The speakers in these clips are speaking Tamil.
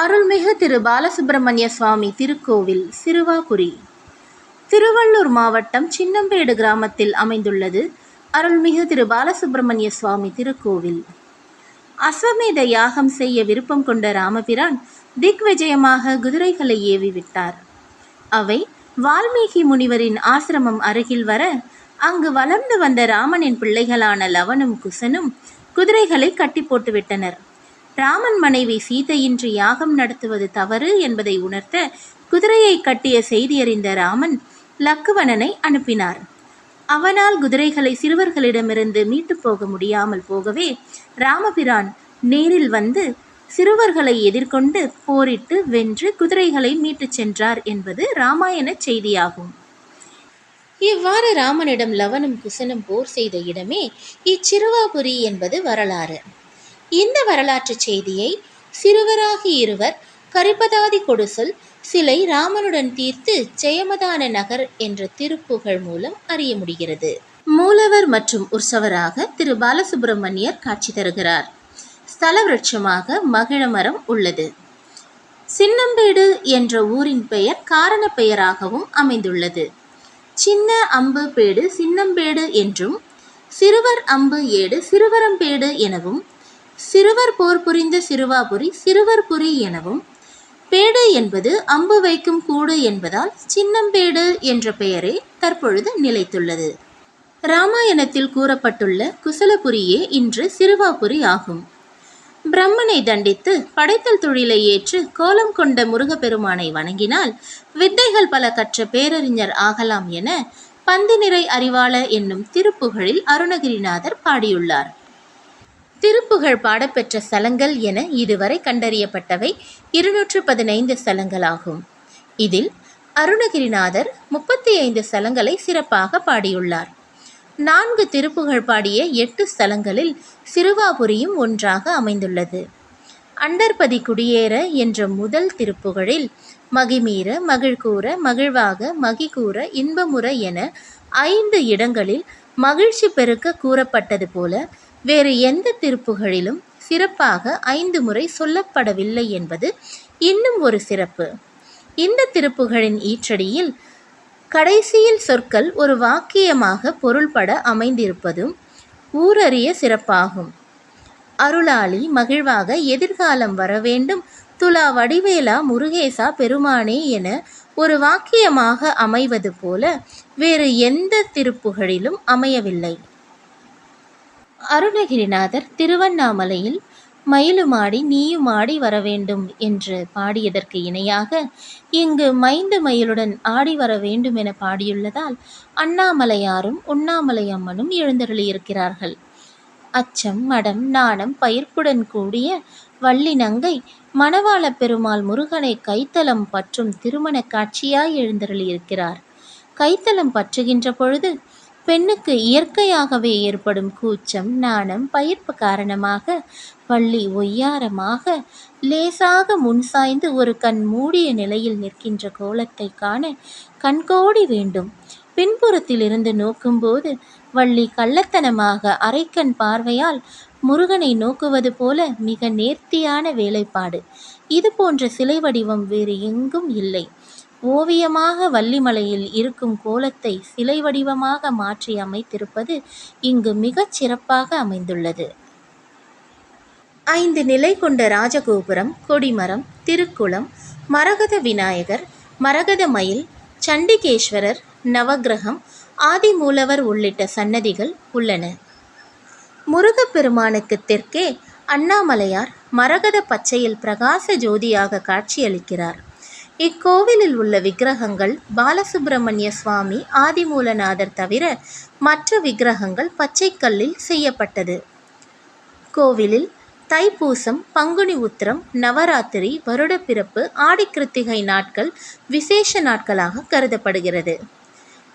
அருள்மிகு திரு பாலசுப்பிரமணிய சுவாமி திருக்கோவில் சிறுவாபுரி திருவள்ளூர் மாவட்டம் சின்னம்பேடு கிராமத்தில் அமைந்துள்ளது அருள்மிகு திரு பாலசுப்பிரமணிய சுவாமி திருக்கோவில். அஸ்வமேத யாகம் செய்ய விருப்பம் கொண்ட ராமபிரான் திக் விஜயமாக குதிரைகளை ஏவி விட்டார் அவை வால்மீகி முனிவரின் ஆசிரமம் அருகில் வர அங்கு வளர்ந்து வந்த ராமனின் பிள்ளைகளான லவனும் குசனும் குதிரைகளை கட்டி போட்டுவிட்டனர். ராமன் மனைவி சீதையின்றி யாகம் நடத்துவது தவறு என்பதை உணர்த்த குதிரையை கட்டிய செய்தியறிந்த ராமன் லக்குவணனை அனுப்பினார். அவனால் குதிரைகளை சிறுவர்களிடமிருந்து மீட்டு போக முடியாமல் போகவே ராமபிரான் நேரில் வந்து சிறுவர்களை எதிர்கொண்டு போரிட்டு வென்று குதிரைகளை மீட்டுச் சென்றார் என்பது ராமாயண செய்தியாகும். இவ்வாறு ராமனிடம் லவனும் குசனும் போர் செய்த இடமே இச்சிறுவாபுரி என்பது வரலாறு. இந்த வரலாற்றுச் செய்தியை சிறுவராகி இருவர் கரிபதாதி கொடுசல் சிலை ராமனுடன் தீர்த்து ஜெயமதான நகர் என்ற திருப்புகழ் மூலம் அறிய முடிகிறது. மூலவர் மற்றும் உற்சவராக திரு பாலசுப்பிரமணியர் காட்சி தருகிறார். ஸ்தல விருட்சமாக மகிழமரம் உள்ளது. சின்னம்பேடு என்ற ஊரின் பெயர் காரண பெயராகவும் அமைந்துள்ளது. சின்ன அம்பு பேடு சின்னம்பேடு என்றும் சிறுவர் அம்பு ஏடு சிறுவரம்பேடு எனவும் சிறுவர் போர் புரிந்த சிறுவாபுரி சிறுவர்புரி எனவும் பேடு என்பது அம்பு வைக்கும் கூடு என்பதால் சின்னம்பேடு என்ற பெயரே தற்பொழுது நிலைத்துள்ளது. ராமாயணத்தில் கூறப்பட்டுள்ள குசலபுரியே இன்று சிறுவாபுரி ஆகும். பிரம்மனை தண்டித்து படைத்தல் தொழிலை ஏற்று கோலம் கொண்ட முருகப்பெருமானை வணங்கினால் வித்தைகள் பல கற்ற பேரறிஞர் ஆகலாம் என பந்தினிறை அறிவாள என்னும் திருப்புகழில் அருணகிரிநாதர் பாடியுள்ளார். திருப்புகழ் பாடப்பெற்ற ஸ்தலங்கள் என இதுவரை கண்டறியப்பட்டவை இருநூற்று பதினைந்து ஸ்தலங்களாகும் இதில் அருணகிரிநாதர் முப்பத்தி ஐந்து ஸ்தலங்களை சிறப்பாக பாடியுள்ளார். நான்கு திருப்புகழ் பாடிய எட்டு ஸ்தலங்களில் சிறுவாபுரியும் ஒன்றாக அமைந்துள்ளது. அண்டர்பதி குடியேற என்ற முதல் திருப்புகழில் மகிமீற மகிழ்கூற மகிழ்வாக மகிகூற இன்பமுற என ஐந்து இடங்களில் மகிழ்ச்சி பெருக்க கூறப்பட்டது போல வேறு எந்த திருப்புகழிலும் சிறப்பாக ஐந்து முறை சொல்லப்படவில்லை என்பது இன்னும் ஒரு சிறப்பு. இந்த திருப்புகழின் ஈற்றடியில் கடைசியில் சொற்கள் ஒரு வாக்கியமாக பொருள்பட அமைந்திருப்பதும் ஊரறிய சிறப்பாகும். அருளாளி மகிழ்வாக எதிர்காலம் வரவேண்டும். துலா வடிவேலா முருகேசா பெருமானே என ஒரு வாக்கியமாக அமைவது போல வேறு எந்த திருப்புகழிலும் அமையவில்லை. அருணகிரிநாதர் திருவண்ணாமலையில் மயிலுமாடி நீயுமாடி வரவேண்டும் என்று பாடியதற்கு இணையாக இங்கு மைந்து மயிலுடன் ஆடி வர வேண்டும் என பாடியுள்ளதால் அண்ணாமலையாரும் உண்ணாமலை அம்மனும் எழுந்தருளியிருக்கிறார்கள். அச்சம் மடம் நாணம் பயிர்ப்புடன் கூடிய வள்ளி நங்கை மணவாள பெருமாள் முருகனை கைத்தலம் பற்றும் திருமண காட்சியாய் எழுந்தருளியிருக்கிறார். கைத்தலம் பற்றுகின்ற பொழுது பெண்ணுக்கு இயற்கையாகவே ஏற்படும் கூச்சம் நாணம் பயிர்ப்பு காரணமாக வள்ளி ஒய்யாரமாக லேசாக முன் சாய்ந்து ஒரு கண் மூடிய நிலையில் நிற்கின்ற கோலத்தை காண கண்கோடி வேண்டும். பின்புறத்திலிருந்து நோக்கும்போது வள்ளி கள்ளத்தனமாக அரைக்கண் பார்வையால் முருகனை நோக்குவது போல மிக நேர்த்தியான வேலைப்பாடு. இது போன்ற சிலை வடிவம் வேறு எங்கும் இல்லை. ஓவியமாக வள்ளிமலையில் இருக்கும் கோலத்தை சிலை வடிவமாக மாற்றி அமைத்திருப்பது இங்கு மிகச் சிறப்பாக அமைந்துள்ளது. ஐந்து நிலை கொண்ட ராஜகோபுரம் கொடிமரம் திருக்குளம் மரகத விநாயகர் மரகத மயில் சண்டிகேஸ்வரர் நவக்கிரகம் ஆதிமூலவர் உள்ளிட்ட சன்னதிகள் உள்ளன. முருகப்பெருமானுக்கு தெற்கே அண்ணாமலையார் மரகத பச்சையில் பிரகாச ஜோதியாக காட்சியளிக்கிறார். இக்கோவிலில் உள்ள விக்கிரகங்கள் பாலசுப்பிரமணிய சுவாமி ஆதிமூலநாதர் தவிர மற்ற விக்கிரகங்கள் பச்சைக்கல்லில் செய்யப்பட்டது. கோவிலில் தைப்பூசம் பங்குனி உத்திரம் நவராத்திரி வருடப்பிறப்பு ஆடிக்கிருத்திகை நாட்கள் விசேஷ நாட்களாக கருதப்படுகிறது.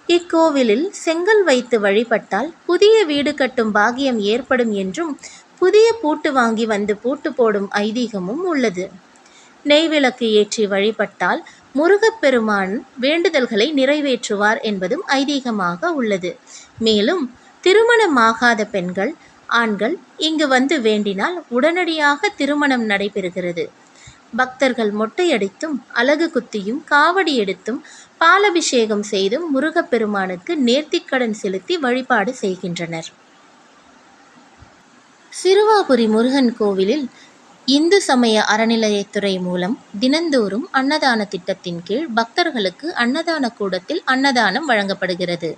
இக்கோவிலில் செங்கல் வைத்து வழிபட்டால் புதிய வீடு கட்டும் பாகியம் ஏற்படும் என்றும் புதிய பூட்டு வாங்கி வந்து பூட்டு போடும் ஐதீகமும் உள்ளது. நெய்விளக்கு ஏற்றி வழிபட்டால் முருகப்பெருமான் வேண்டுதல்களை நிறைவேற்றுவார் என்பதும் ஐதீகமாக உள்ளது. மேலும் திருமணமாகாத பெண்கள் ஆண்கள் இங்கு வந்து வேண்டினால் உடனடியாக திருமணம் நடைபெறுகிறது. பக்தர்கள் மொட்டையடித்தும் அலகு குத்தியும் காவடி எடுத்தும் பாலபிஷேகம் செய்தும் முருகப்பெருமானுக்கு நேர்த்திக்கடன் செலுத்தி வழிபாடு செய்கின்றனர். சிறுவாபுரி முருகன் கோவிலில் இந்து சமய அறநிலையத்துறை மூலம் தினந்தோறும் அன்னதான திட்டத்தின் கீழ் பக்தர்களுக்கு அன்னதான கூடத்தில் அன்னதானம் வழங்கப்படுகிறது.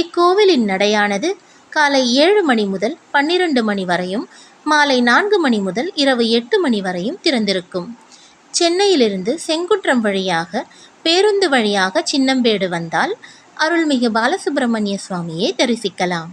இக்கோவிலின் நடையானது காலை ஏழு மணி முதல் பன்னிரண்டு மணி வரையும் மாலை நான்கு மணி முதல் இரவு எட்டு மணி வரையும் திறந்திருக்கும். சென்னையிலிருந்து செங்குன்றம் வழியாக பேருந்து வழியாக சின்னம்பேடு வந்தால் அருள்மிகு பாலசுப்பிரமணிய சுவாமியை தரிசிக்கலாம்.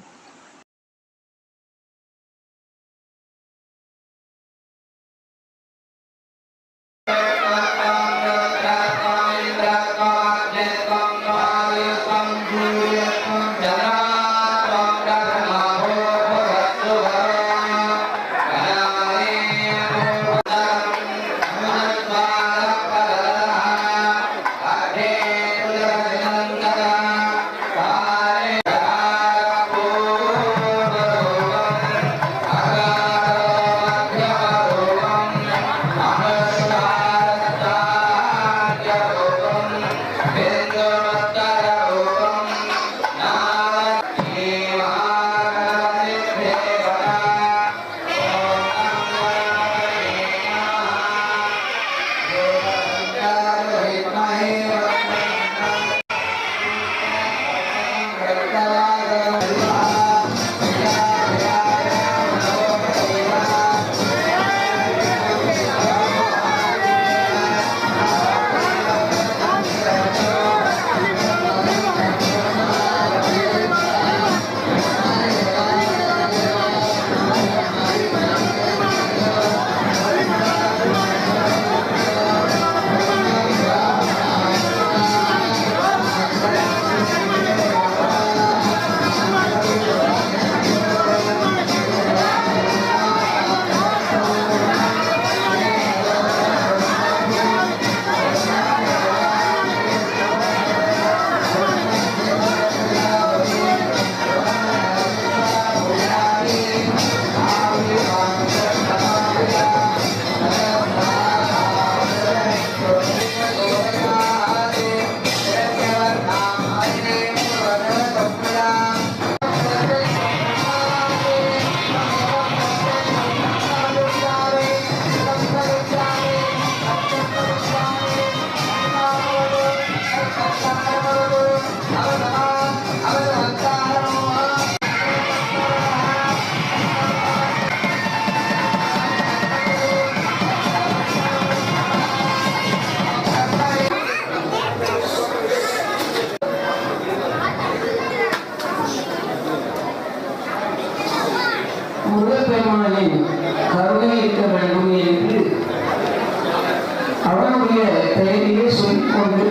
பெயரையே சொல்லிக்கொண்டு